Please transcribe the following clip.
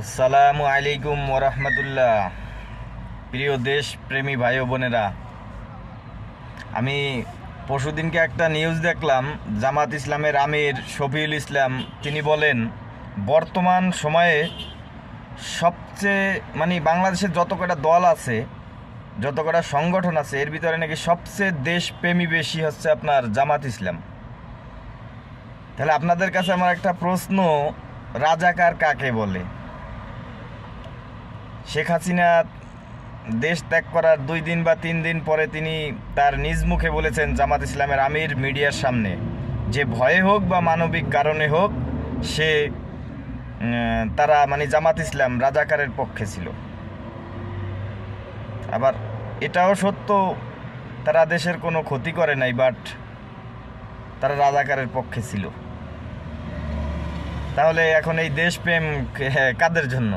আসসালামু আলাইকুম ওরহমতুল্লাহ প্রিয় দেশ প্রেমী ভাই বোনেরা, আমি পরশুদিনকে একটা নিউজ দেখলাম, জামাত ইসলামের আমির শফিউল ইসলাম। তিনি বলেন, বর্তমান সময়ে সবচেয়ে মানে বাংলাদেশের যত কটা দল আছে, যত কটা সংগঠন আছে, এর ভিতরে নাকি সবচেয়ে দেশপ্রেমী বেশি হচ্ছে আপনার জামাত ইসলাম। তাহলে আপনাদের কাছে আমার একটা প্রশ্ন, রাজাকার কাকে বলে? শেখ হাসিনা দেশ ত্যাগ করার দুই দিন বা তিন দিন পরে তিনি তার নিজ মুখে বলেছেন, জামাত ইসলামের আমির মিডিয়ার সামনে। যে ভয়ে হোক বা মানবিক কারণে হোক, সে তারা মানে জামাত ইসলাম রাজাকারের পক্ষে ছিল। আবার এটাও সত্য, তারা দেশের কোনো ক্ষতি করে নাই, বাট তারা রাজাকারের পক্ষে ছিল। তাহলে এখন এই দেশপ্রেম কাদের জন্য?